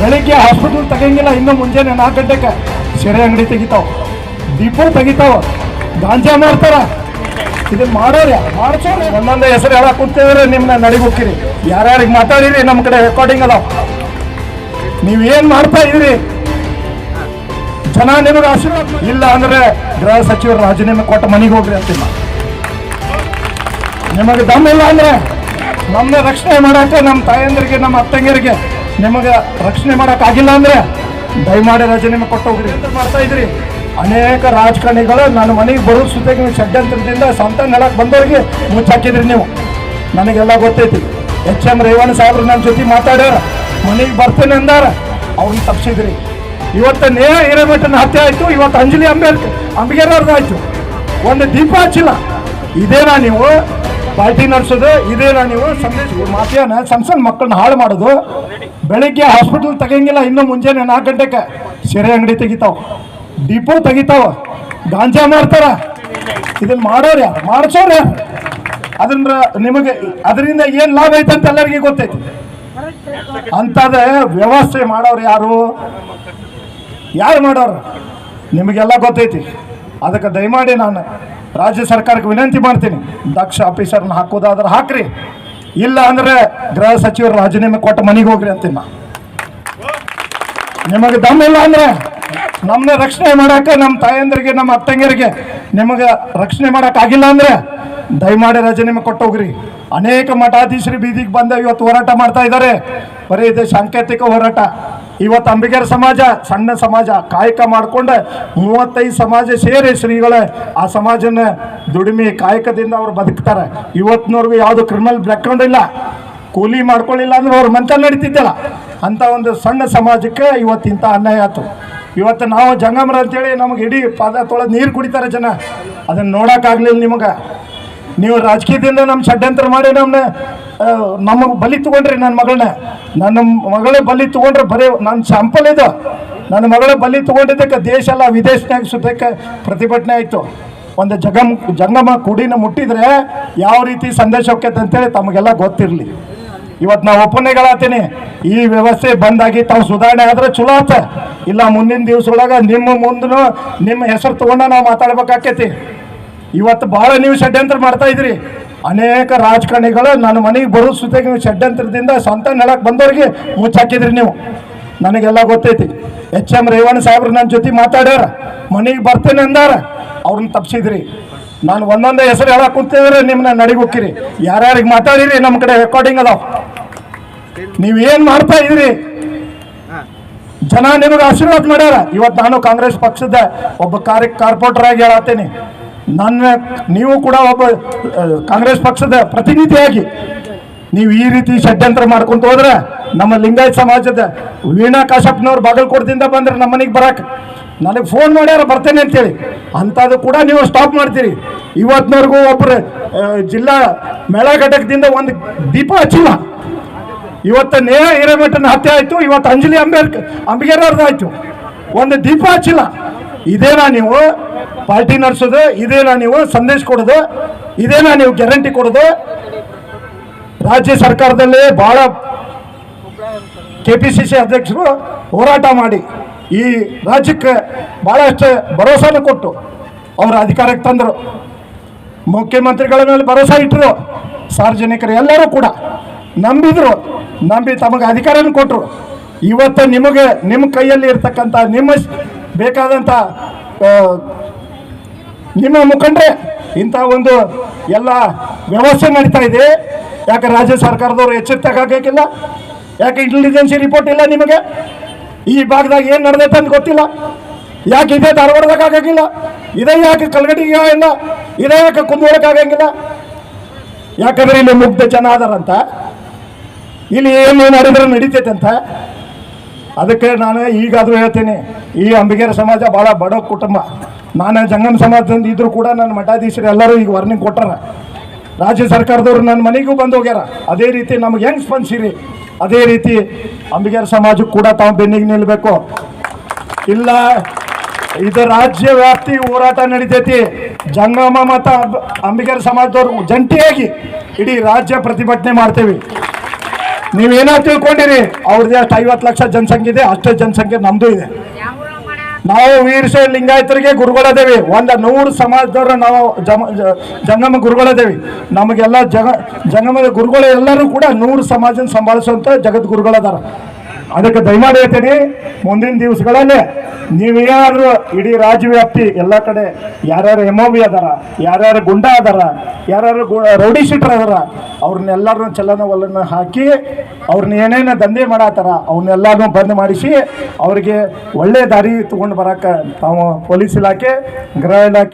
ಬೆಳಿಗ್ಗೆ ಹಾಸ್ಪಿಟಲ್ ತೆಗಂಗಿಲ್ಲ ಇನ್ನು ಮುಂಜಾನೆ ನಾಲ್ಕು ಗಂಟೆಗೆ ಸೆರೆ ಅಂಗಡಿ ತೆಗಿತಾವ. ದೀಪ ತೆಗಿತಾವ. ಗಾಂಜಾ ಮಾಡ್ತಾರ ಇದನ್ನ ಮಾಡೋರಿ ಯಾರು? ಮಾಡ್ಸೋರು ಒಂದೊಂದು ಹೆಸರು ಹೇಳಕ್ ಕುಂತಿದ್ರೆ ನಿಮ್ಮನ್ನ ನಡಿಬೋಕಿರಿ ಯಾರ್ಯಾರಿಗೆ ಮಾತಾಡಿರಿ ನಮ್ಮ ಕಡೆ ರೆಕಾರ್ಡಿಂಗ್ ಅದಾವ. ನೀವೇನ್ ಮಾಡ್ತಾ ಇದ್ರಿ ಜನ ನಿಮಗೆ ಆಶೀರ್ವಾದ ಇಲ್ಲ ಅಂದ್ರೆ ಗೃಹ ಸಚಿವರು ರಾಜೀನಾಮೆ ಕೊಟ್ಟ ಮನೆಗೆ ಹೋಗ್ರಿ ಅಂತಿಲ್ಲ. ನಿಮಗೆ ದಮ್ ಇಲ್ಲ ಅಂದ್ರೆ ನಮ್ಮನ್ನ ರಕ್ಷಣೆ ಮಾಡಕ್ಕೆ ನಮ್ಮ ತಾಯಂದ್ರಿಗೆ, ನಮ್ಮ ಅತ್ತಂಗಿಯರಿಗೆ ನಿಮಗೆ ರಕ್ಷಣೆ ಮಾಡೋಕ್ಕಾಗಿಲ್ಲ ಅಂದರೆ ದಯಮಾಡಿ ರಾಜೀನಾಮೆ ಕೊಟ್ಟು ಹೋಗ್ರಿ. ಅಂತ ಮಾಡ್ತಾ ಇದ್ರಿ ಅನೇಕ ರಾಜಕಾರಣಿಗಳು ನನ್ನ ಮನೆಗೆ ಬರೋ ಸುತ್ತಿಗೆ ನೀವು ಷಡ್ಯಂತ್ರದಿಂದ ಸ್ವಂತ ನೆಲಕ್ಕೆ ಬಂದವರಿಗೆ ಮುಚ್ಚಾಕಿದ್ರಿ ನೀವು. ನನಗೆಲ್ಲ ಗೊತ್ತೈತಿ. ಎಚ್ ಎಂ ರೇವಣ್ಣ ಸಾಹೇಬ್ರು ನನ್ನ ಜೊತೆ ಮಾತಾಡ್ಯಾರ. ಮನೆಗೆ ಬರ್ತೇನೆ ಅಂದಾರ. ಅವ್ರನ್ನ ತಪ್ಪಿಸಿದ್ರಿ ಇವತ್ತು ನೇ ಹಿರೇಮಠನ ಹತ್ಯೆ ಆಯಿತು ಇವತ್ತು ಅಂಜಲಿ ಅಂಬೇಡ್ಕರ್ ಅಂಬಿಗೇರವ್ರದ್ದು ಆಯಿತು. ಒಂದು ದೀಪ ಹಚ್ಚಿಲ್ಲ. ಇದೇನಾ ನೀವು? ಪಾರ್ಟಿ ನಡೆಸೋದು ಇದೇನಾ ನೀವು? ಸಂದೇಶ ಮಾಫಿಯಾನ ಸಣ್ಣ ಸಣ್ಣ ಮಕ್ಕಳನ್ನ ಹಾಳು ಮಾಡೋದು. ಬೆಳಿಗ್ಗೆ ಹಾಸ್ಪಿಟಲ್ ತೆಗಿಯಂಗಿಲ್ಲ, ಇನ್ನು ಮುಂಜಾನೆ ನಾಲ್ಕು ಗಂಟೆಗೆ. ಸೆರೆ ಅಂಗಡಿ ತೆಗಿತಾವ. ಡಿಪೋ ತೆಗಿತಾವ. ಗಾಂಜಾ ಮಾಡ್ತಾರ ಇದನ್ನ ಮಾಡೋರು ಯಾರು? ಮಾಡಿಸೋರು ಯಾರು? ನಿಮಗೆ, ಅದರಿಂದ ಏನು ಲಾಭ ಐತೆ ಅಂತ ಎಲ್ಲರಿಗೂ ಗೊತ್ತೈತಿ. ಅಂತದ ವ್ಯವಸ್ಥೆ ಮಾಡೋರು ಯಾರು? ಯಾರು ಮಾಡೋರು? ನಿಮಗೆಲ್ಲ ಗೊತ್ತೈತಿ. ಅದಕ್ಕೆ ದಯಮಾಡಿ ನಾನು ರಾಜ್ಯ ಸರ್ಕಾರಕ್ಕೆ ವಿನಂತಿ ಮಾಡ್ತೀನಿ. ದಕ್ಷ ಆಫೀಸರ್ನ ಹಾಕೋದಾದ್ರೆ ಹಾಕ್ರಿ. ಇಲ್ಲ ಅಂದ್ರೆ ಗೃಹ ಸಚಿವರು ರಾಜೀನಾಮೆ ಕೊಟ್ಟು ಮನೆಗೆ ಹೋಗ್ರಿ ಅಂತೀನಿ ನಿಮಗೆ ದಮ್ ಇಲ್ಲ ಅಂದ್ರೆ ನಮ್ಮನ್ನ ರಕ್ಷಣೆ ಮಾಡಕ್ಕೆ ನಮ್ಮ ತಾಯಂದ್ರಿಗೆ, ನಮ್ಮ ಅತ್ತಂಗಿಯರಿಗೆ ನಿಮಗೆ ರಕ್ಷಣೆ ಮಾಡೋಕ್ಕಾಗಿಲ್ಲ ಅಂದ್ರೆ ದಯಮಾಡಿ ರಾಜೀನಾಮೆ ಕೊಟ್ಟು ಹೋಗ್ರಿ ಅನೇಕ ಮಠಾಧೀಶರು ಬೀದಿಗೆ ಬಂದ ಇವತ್ತು ಹೋರಾಟ ಮಾಡ್ತಾ ಇದ್ದಾರೆ. ಬರೀ ಇದು ಸಾಂಕೇತಿಕ ಹೋರಾಟ. ಇವತ್ತು ಅಂಬಿಗರ ಸಮಾಜ, ಸಣ್ಣ ಸಮಾಜ, ಕಾಯಕ ಮಾಡಿಕೊಂಡು ಮೂವತ್ತೈದು ಸಮಾಜ ಸೇರಿ ಶ್ರೀಗಳ ಆ ಸಮಾಜನ ದುಡಿಮೆ ಕಾಯಕದಿಂದ ಅವ್ರು ಬದುಕ್ತಾರೆ. ಇವತ್ತಿನವ್ರಿಗೂ ಯಾವುದು ಕ್ರಿಮಿನಲ್ ಬ್ಯಾಕ್ಗ್ರೌಂಡ್ ಇಲ್ಲ. ಕೂಲಿ ಮಾಡ್ಕೊಳ್ಳಿಲ್ಲ ಅಂದ್ರೆ ಅವ್ರ ಮಂಚ ನಡೀತಿದ್ದಲ್ಲ. ಅಂತ ಒಂದು ಸಣ್ಣ ಸಮಾಜಕ್ಕೆ ಇವತ್ತು ಇಂಥ ಅನ್ಯಾಯ ಆಯಿತು. ಇವತ್ತು ನಾವು ಜಂಗಮರ ಅಂತೇಳಿ ನಮಗೆ ಇಡೀ ಪಾದ ತೊಳೆದು ನೀರು ಕುಡಿತಾರೆ ಜನ. ಅದನ್ನು ನೋಡೋಕ್ಕಾಗಲಿಲ್ಲ ನಿಮಗೆ. ನೀವು ರಾಜಕೀಯದಿಂದ ನಮ್ಮ ಷಡ್ಯಂತ್ರ ಮಾಡಿ ನಮ್ಮನ್ನ ನಮಗೆ ಬಲಿ ತಗೊಂಡ್ರಿ ನನ್ನ ಮಗಳನ್ನ. ನನ್ನ ಮಗಳೇ ಬಲಿ ತಗೊಂಡ್ರೆ ಬರೀ ನನ್ನ ಸ್ಯಾಂಪಲ್ ಇದು. ನನ್ನ ಮಗಳ ಬಲಿ ತಗೊಂಡಿದ್ದಕ್ಕೆ ದೇಶ ಎಲ್ಲ ವಿದೇಶನಾಗ ಸುತ್ತಕ್ಕೆ ಪ್ರತಿಭಟನೆ ಆಯಿತು. ಒಂದು ಜಗಮ್, ಜಂಗಮ ಕುಡಿನ ಮುಟ್ಟಿದ್ರೆ ಯಾವ ರೀತಿ ಸಂದೇಶ ಹೋಗ್ತೈತೆ ಅಂತೇಳಿ ತಮಗೆಲ್ಲ ಗೊತ್ತಿರಲಿ. ಇವತ್ತು ನಾವು ಒಪ್ಪನೆಗಳಾತೀನಿ. ಈ ವ್ಯವಸ್ಥೆ ಬಂದಾಗಿ ತಾವು ಸುಧಾರಣೆ ಆದ್ರೆ ಚಲೋ ಆತ. ಇಲ್ಲ ಮುಂದಿನ ದಿವಸ ಒಳಗೆ ನಿಮ್ಮ ಮುಂದೂ ನಿಮ್ಮ ಹೆಸರು ತಗೊಂಡ ನಾವು ಮಾತಾಡ್ಬೇಕಾಕೈತಿ. ಇವತ್ತು ಭಾಳ ನೀವು ಷಡ್ಯಂತ್ರ ಮಾಡ್ತಾ ಇದ್ರಿ ಅನೇಕ ರಾಜಕಾರಣಿಗಳು ನನ್ನ ಮನೆಗೆ ಬರೋ ಸುತ್ತಿಗೆ ನೀವು ಷಡ್ಯಂತ್ರದಿಂದ ಸ್ವಂತ ನೆಲಕ್ಕೆ ಬಂದವ್ರಿಗೆ ಮುಚ್ಚಾಕಿದ್ರಿ ನೀವು. ನನಗೆಲ್ಲ ಗೊತ್ತೈತಿ. ಎಚ್ ಎಂ ರೇವಣ್ಣ ಸಾಹೇಬ್ರು ನನ್ನ ಜೊತೆ ಮಾತಾಡ್ಯಾರ. ಮನೆಗೆ ಬರ್ತೇನೆ ಅಂದಾರ. ಅವ್ರನ್ನ ತಪ್ಪಿಸಿದ್ರಿ ನಾನು ಒಂದೊಂದೇ ಹೆಸರು ಹೇಳಕ್ ಕುಂತಿದ್ರೆ ನಿಮ್ಮನ್ನ ನಡಿಗೋಕಿರಿ ಯಾರ್ಯಾರಿಗೆ ಮಾತಾಡಿರಿ, ನಮ್ಮ ಕಡೆ ರೆಕಾರ್ಡಿಂಗ್ ಅದಾವ. ಏನು ಮಾಡ್ತಾ ಇದ್ರಿ ಜನ ನಿಮಗೆ ಆಶೀರ್ವಾದ ಮಾಡ್ಯಾರ. ಇವತ್ತು ನಾನು ಕಾಂಗ್ರೆಸ್ ಪಕ್ಷದ ಒಬ್ಬ ಕಾರ್ಯ, ಕಾರ್ಪೊರೇಟರ್ ಆಗಿ ಹೇಳತ್ತೇನೆ ನನ್ನ ನೀವು ಕೂಡ ಒಬ್ಬ ಕಾಂಗ್ರೆಸ್ ಪಕ್ಷದ ಪ್ರತಿನಿಧಿಯಾಗಿ ನೀವು ಈ ರೀತಿ ಷಡ್ಯಂತ್ರ ಮಾಡ್ಕೊಂತ ಹೋದ್ರೆ ನಮ್ಮ ಲಿಂಗಾಯತ್ ಸಮಾಜದ ವೀಣಾ ಕಾಶಪ್ಪನವ್ರು ಬಾಗಲಕೋಟದಿಂದ ಬಂದ್ರೆ ನಮ್ಮ ಮನೆಗೆ ಬರಕ್ ನನಗೆ ಫೋನ್ ಮಾಡ್ಯಾರ ಬರ್ತೇನೆ ಅಂತೇಳಿ. ಅಂಥದ್ದು ಕೂಡ ನೀವು ಸ್ಟಾಪ್ ಮಾಡ್ತೀರಿ. ಇವತ್ತಿನವರೆಗೂ ಒಬ್ಬರು ಜಿಲ್ಲಾ ಮೇಳ ಘಟಕದಿಂದ ಒಂದು ದೀಪ ಹಚ್ಚಿಲ್ಲ ಇವತ್ತು ನೇಹ ಹಿರೇಮಠನ ಹತ್ಯೆ ಆಯ್ತು, ಇವತ್ತು ಅಂಜಲಿ ಅಂಬೇಡ್ಕರ್ ಅಂಬಿಗೇರವ್ರದ್ದು ಆಯ್ತು. ಒಂದು ದೀಪ ಹಚ್ಚಿಲ್ಲ. ಇದೇನಾ ನೀವು? ಪಾರ್ಟಿ ನಡೆಸೋದು ಇದೇನಾ ನೀವು ಸಂದೇಶ ಕೊಡೋದು, ಇದೇನಾ ನೀವು ಗ್ಯಾರಂಟಿ ಕೊಡೋದು? ರಾಜ್ಯ ಸರ್ಕಾರದಲ್ಲಿ ಬಹಳ ಕೆ ಪಿ ಸಿ ಸಿ ಅಧ್ಯಕ್ಷರು ಹೋರಾಟ ಮಾಡಿ, ಈ ರಾಜ್ಯಕ್ಕೆ ಬಹಳಷ್ಟು ಭರೋಸೆನ ಕೊಟ್ಟು ಅವರ ಅಧಿಕಾರಕ್ಕೆ ತಂದರು. ಮುಖ್ಯಮಂತ್ರಿಗಳ ಮೇಲೆ ಭರೋಸಾ ಇಟ್ಟರು, ಸಾರ್ವಜನಿಕರು ಎಲ್ಲರೂ ಕೂಡ. ನಂಬಿದ್ರು, ನಂಬಿ ತಮಗೆ ಅಧಿಕಾರನ ಕೊಟ್ಟರು ಇವತ್ತು ನಿಮಗೆ ನಿಮ್ಮ ಕೈಯಲ್ಲಿ ಇರ್ತಕ್ಕಂಥ, ನಿಮ್ಮ ಬೇಕಾದಂಥ ನಿಮ್ಮ ಮುಖಂಡ್ರೆ, ಇಂಥ ಒಂದು ಎಲ್ಲ ವ್ಯವಸ್ಥೆ ನಡೀತಾ ಇದೆ. ಯಾಕೆ ರಾಜ್ಯ ಸರ್ಕಾರದವರು ಎಚ್ಚೆತ್ತಾಗಿಲ್ಲ ಯಾಕೆ ಇಂಟೆಲಿಜೆನ್ಸಿ ರಿಪೋರ್ಟ್ ಇಲ್ಲ ನಿಮಗೆ? ಈ ಭಾಗದಾಗ ಏನು ನಡೆದೈತೆ ಅಂತ ಗೊತ್ತಿಲ್ಲ. ಯಾಕೆ ಇದೇ ಧಾರವಾಡದಾಗ ಆಗಂಗಿಲ್ಲ? ಇದೇ ಯಾಕೆ ಕಲ್ಗಟ್ಟಿಗೆ ಇಲ್ಲ ಇದೇ ಯಾಕೆ ಆಗಂಗಿಲ್ಲ? ಯಾಕಂದ್ರೆ ಇಲ್ಲಿ ಮುಗ್ಧ ಜನ ಅದಾರಂತ. ಇಲ್ಲಿ ಏನು ನಡೆದ್ರೆ ನಡೀತೈತೆ ಅಂತ ಅದಕ್ಕೆ ನಾನು ಈಗಾದರೂ ಹೇಳ್ತೀನಿ, ಈ ಅಂಬಿಗೇರ ಸಮಾಜ ಭಾಳ ಬಡ ಕುಟುಂಬ. ನಾನು ಜಂಗಮ ಸಮಾಜದಿಂದ ಇದ್ರು ಕೂಡ ನನ್ನ ಮಠಾಧೀಶರು ಎಲ್ಲರೂ ಈಗ ವಾರ್ನಿಂಗ್ ಕೊಟ್ಟಾರ. ರಾಜ್ಯ ಸರ್ಕಾರದವ್ರು ನನ್ನ ಮನೆಗೂ ಬಂದು ಹೋಗ್ಯಾರ. ಅದೇ ರೀತಿ ನಮ್ಗೆ ಹೆಂಗೆ ಸ್ಪಂದಿಸಿರಿ? ಅದೇ ರೀತಿ ಅಂಬಿಗೇರ ಸಮಾಜಕ್ಕೆ ಕೂಡ ತಾವು ಬೆನ್ನಿಗೆ ನಿಲ್ಲಬೇಕು ಇಲ್ಲ, ಇದು ರಾಜ್ಯ ವ್ಯಾಪ್ತಿ ಹೋರಾಟ ನಡೀತೈತಿ. ಜಂಗಮ ಮತ್ತು ಅಂಬಿಗೇರ ಸಮಾಜದವ್ರು ಜಂಟಿಯಾಗಿ ಇಡೀ ರಾಜ್ಯ ಪ್ರತಿಭಟನೆ ಮಾಡ್ತೇವೆ. ನೀವೇನೋ ತಿಳ್ಕೊಂಡಿರಿ? ಅವ್ರದ್ದು ಎಷ್ಟು ಐವತ್ತು ಲಕ್ಷ ಜನಸಂಖ್ಯೆ ಇದೆ ಅಷ್ಟೇ ಜನಸಂಖ್ಯೆ ನಮ್ದು ಇದೆ. ನಾವು ವೀರಶೈವ ಲಿಂಗಾಯತರಿಗೆ ಗುರುಗಳದೇವಿ ಒಂದು ನೂರು ಸಮಾಜದವ್ರ ನಾವು ಜಮ ಜಂಗಮ ಗುರುಗಳದೇವಿ ನಮಗೆಲ್ಲ ಜಗ, ಜಂಗಮದ ಗುರುಗಳು ಎಲ್ಲರೂ ಕೂಡ ನೂರು ಸಮಾಜನ ಸಂಭಾಳಿಸುವಂತ ಜಗದ್ಗುರುಗಳದಾರ. ಅದಕ್ಕೆ ದಯಮಾಡಿ ಹೇಳ್ತೀನಿ ಮುಂದಿನ ದಿವಸಗಳಲ್ಲಿ ನೀವೇನಾದ್ರೂ ಇಡೀ ರಾಜ್ಯವ್ಯಾಪ್ತಿ ಎಲ್ಲ ಕಡೆ ಯಾರ್ಯಾರು ಎಂ ಒ ಬಿ ಅದಾರ, ಯಾರ್ಯಾರು ಗುಂಡ ಅದಾರ, ಯಾರ್ಯಾರು ಗು- ರೌಡಿ ಶೀಟರ್ ಅದಾರ ಅವ್ರನ್ನೆಲ್ಲರನ್ನೂ ಚಲನ ಒಲನ ಹಾಕಿ ಅವ್ರನ್ನ ಏನೇನು ದಂಧೆ ಮಾಡತ್ತಾರ ಅವನ್ನೆಲ್ಲನೂ ಬಂದ್ ಮಾಡಿಸಿ ಅವರಿಗೆ ಒಳ್ಳೆ ದಾರಿ ತೊಗೊಂಡು ಬರಕ್ಕೆ ತಾವು ಪೊಲೀಸ್ ಇಲಾಖೆ, ಗೃಹ ಇಲಾಖೆ